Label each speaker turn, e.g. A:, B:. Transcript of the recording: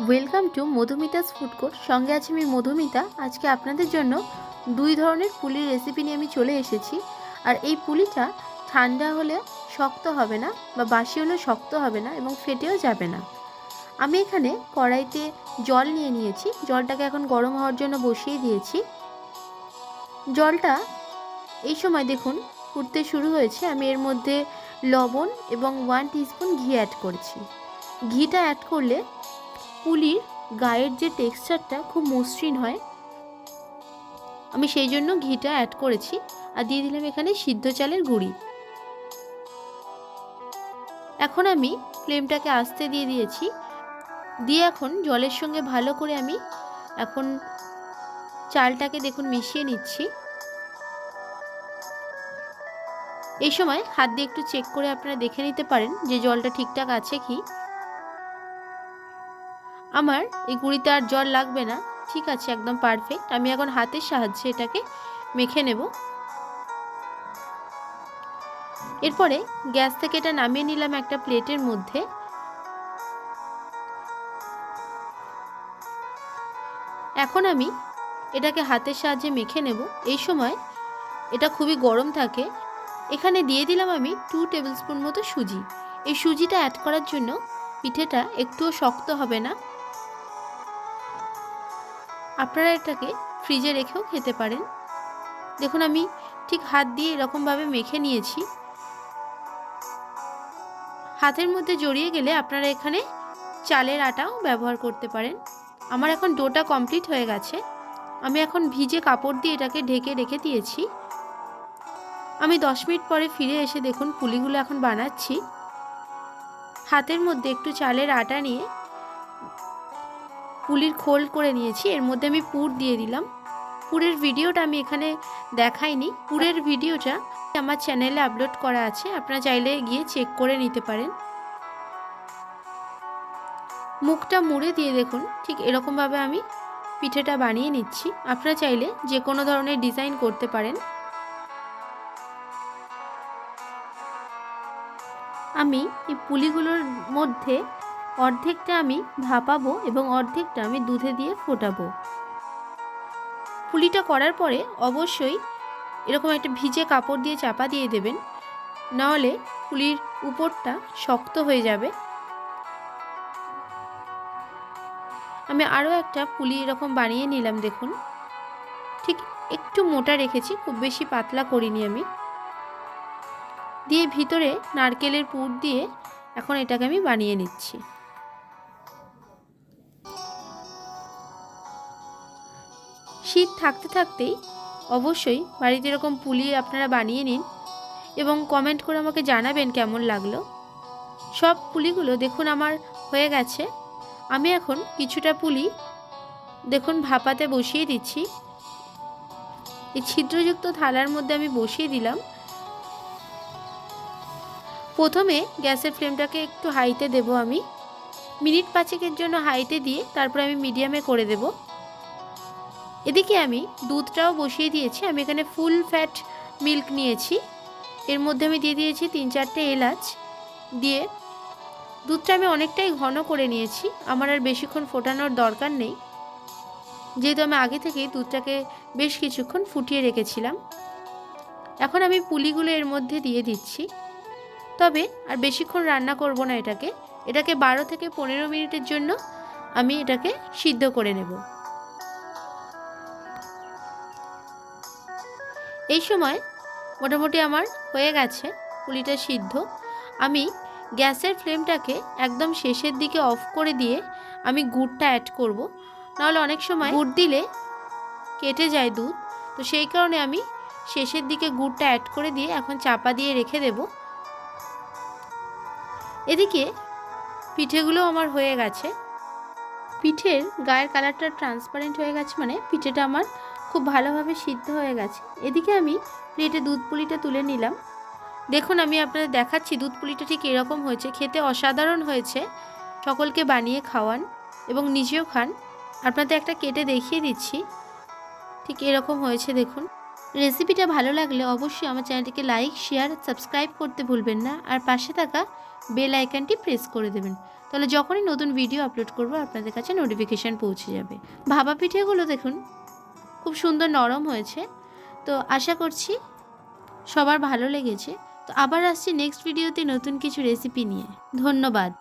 A: Welcome to Madhumita's food court সঙ্গে আছে আমি মধুমিতা। আজকে আপনাদের জন্য দুই ধরনের পুলির রেসিপি নিয়ে আমি চলে এসেছি। আর এই পুলিটা ঠান্ডা হলে শক্ত হবে না বা বাসি হলে শক্ত হবে না এবং ফেটেও যাবে না। আমি এখানে কড়াইতে জল নিয়ে নিয়েছি। জলটাকে এখন গরম হওয়ার জন্য বসিয়ে দিয়েছি। জলটা এই সময় দেখুন ফুটতে শুরু হয়েছে। আমি এর মধ্যে লবণ এবং ওয়ান টিস্পুন ঘি অ্যাড করছি। ঘিটা অ্যাড করলে পুলির গায়ের যে টেক্সচারটা খুব মসৃণ হয়। আমি সেই জন্য ঘিটা অ্যাড করেছি আর দিয়ে দিলাম এখানে সিদ্ধ চালের গুঁড়ি। এখন আমি ফ্লেমটাকে আস্তে দিয়ে দিয়েছি। দিয়ে এখন জলের সঙ্গে ভালো করে আমি এখন চালটাকে দেখুন মিশিয়ে নিচ্ছি। এই সময় হাত দিয়ে একটু চেক করে আপনারা দেখে নিতে পারেন যে জলটা ঠিকঠাক আছে কি। আমার, এই গুঁড়িতে আর জল লাগবে না। ঠিক আছে, একদম পারফেক্ট আমি এখন হাতের সাহায্যে এটাকে মেখে নেব। এরপরে গ্যাস থেকে এটা নামিয়ে নিলাম একটা প্লেটের মধ্যে। এখন আমি এটাকে হাতের সাহায্যে মেখে নেব। এই সময় এটা খুবই গরম থাকে। এখানে দিয়ে দিলাম আমি টু টেবিল স্পুন মতো সুজি। এই সুজিটা অ্যাড করার জন্য পিঠেটা একটুও শক্ত হবে না। আপনারা এটাকে ফ্রিজে রেখেও খেতে পারেন। দেখুন, আমি ঠিক হাত দিয়ে এরকমভাবে মেখে নিয়েছি। হাতের মধ্যে জড়িয়ে গেলে আপনারা এখানে চালের আটাও ব্যবহার করতে পারেন। আমার এখন ডোটা কমপ্লিট হয়ে গেছে। আমি এখন ভিজে কাপড় দিয়ে এটাকে ঢেকে রেখে দিয়েছি। আমি দশ মিনিট পরে ফিরে এসে দেখুন, পুলিগুলো এখন বানাচ্ছি। হাতের মধ্যে একটু চালের আটা নিয়ে পুলির খোল করে নিয়েছি, এর মধ্যে আমি পুর দিয়ে দিলাম। পুরের ভিডিওটা আমি এখানে দেখাইনি। পুরের ভিডিওটা আমার চ্যানেলে আপলোড করা আছে, আপনারা চাইলে গিয়ে চেক করে নিতে পারেন। মুখটা মুড়ে দিয়ে দেখুন, ঠিক এরকমভাবে আমি পিঠেটা বানিয়ে নিচ্ছি। আপনারা চাইলে যে কোনো ধরনের ডিজাইন করতে পারেন। আমি এই পুলিগুলোর মধ্যে অর্ধেকটা আমি ভাপাবো এবং অর্ধেকটা আমি দুধে দিয়ে ফোটাবো। পুলিটা করার পরে অবশ্যই এরকম একটা ভিজে কাপড় দিয়ে চাপা দিয়ে দেবেন, নাহলে পুলির উপরটা শক্ত হয়ে যাবে। আমি আরও একটা পুলি এরকম বানিয়ে নিলাম, দেখুন। ঠিক একটু মোটা রেখেছি, খুব বেশি পাতলা করিনি আমি। দিয়ে ভিতরে নারকেলের পুর দিয়ে এখন এটাকে আমি বানিয়ে নিচ্ছি। শীত থাকতে থাকতেই অবশ্যই বাড়িতে এরকম পুলি আপনারা বানিয়ে নিন এবং কমেন্ট করে আমাকে জানাবেন কেমন লাগল। সব পুলিগুলো দেখুন আমার হয়ে গেছে। আমি এখন কিছুটা পুলি দেখুন ভাপাতে বসিয়ে দিচ্ছি। এই ছিদ্রযুক্ত থালার মধ্যে আমি বসিয়ে দিলাম। প্রথমে গ্যাসের ফ্লেমটাকে একটু হাইতে দেব আমি। মিনিট পাঁচেকের জন্য হাইতে দিয়ে তারপর আমি মিডিয়ামে করে দেব। এদিকে আমি দুধটাও বসিয়ে দিয়েছি। আমি এখানে ফুল ফ্যাট মিল্ক নিয়েছি। এর মধ্যে আমি দিয়ে দিয়েছি তিন চারটে এলাচ। দিয়ে দুধটা আমি অনেকটাই ঘন করে নিয়েছি। আমার আর বেশিক্ষণ ফোটানোর দরকার নেই। যেহেতু আমি আগে থেকেই দুধটাকে বেশ কিছুক্ষণ ফুটিয়ে রেখেছিলাম। এখন আমি পুলিগুলো এর মধ্যে দিয়ে দিচ্ছি। তবে আর বেশিক্ষণ রান্না করব না এটাকে। এটাকে বারো থেকে পনেরো মিনিটের জন্য আমি এটাকে সিদ্ধ করে নেব। এই সময় মোটামুটি আমার হয়ে গেছে, পুলিটা সিদ্ধ। আমি গ্যাসের ফ্লেমটাকে একদম শেষের দিকে অফ করে দিয়ে আমি গুড়টা অ্যাড করব। নাহলে অনেক সময় গুড় দিলে কেটে যায় দুধ। তো সেই কারণে আমি শেষের দিকে গুড়টা অ্যাড করে দিয়ে এখন চাপা দিয়ে রেখে দেবো। এদিকে পিঠেগুলো আমার হয়ে গেছে। পিঠের গায়ের কালারটা ট্রান্সপারেন্ট হয়ে গেছে মানে পিঠেটা আমার খুব ভালোভাবে সিদ্ধ হয়ে গেছে। এদিকে আমি প্লেটে দুধ পুলিটা তুলে নিলাম। দেখুন, আমি আপনাদের দেখাচ্ছি দুধ পুলিটা ঠিক এরকম হয়েছে। খেতে অসাধারণ হয়েছে। সকলকে বানিয়ে খাওয়ান এবং নিজেও খান। আপনাদের একটা কেটে দেখিয়ে দিচ্ছি। ঠিক এরকম হয়েছে, দেখুন। রেসিপিটা ভালো লাগলে অবশ্যই আমার চ্যানেলটিকে লাইক, শেয়ার, সাবস্ক্রাইব করতে ভুলবেন না। আর পাশে থাকা বেল আইকনটি প্রেস করে দেবেন। তাহলে যখনই নতুন ভিডিও আপলোড করব, আপনাদের কাছে নোটিফিকেশান পৌঁছে যাবে। ভাবা পিঠেগুলো দেখুন খুব সুন্দর নরম হয়েছে। তো আশা করছি সবার ভালো লেগেছে। তো আবার আসছি নেক্সট ভিডিওতে নতুন কিছু রেসিপি নিয়ে। ধন্যবাদ।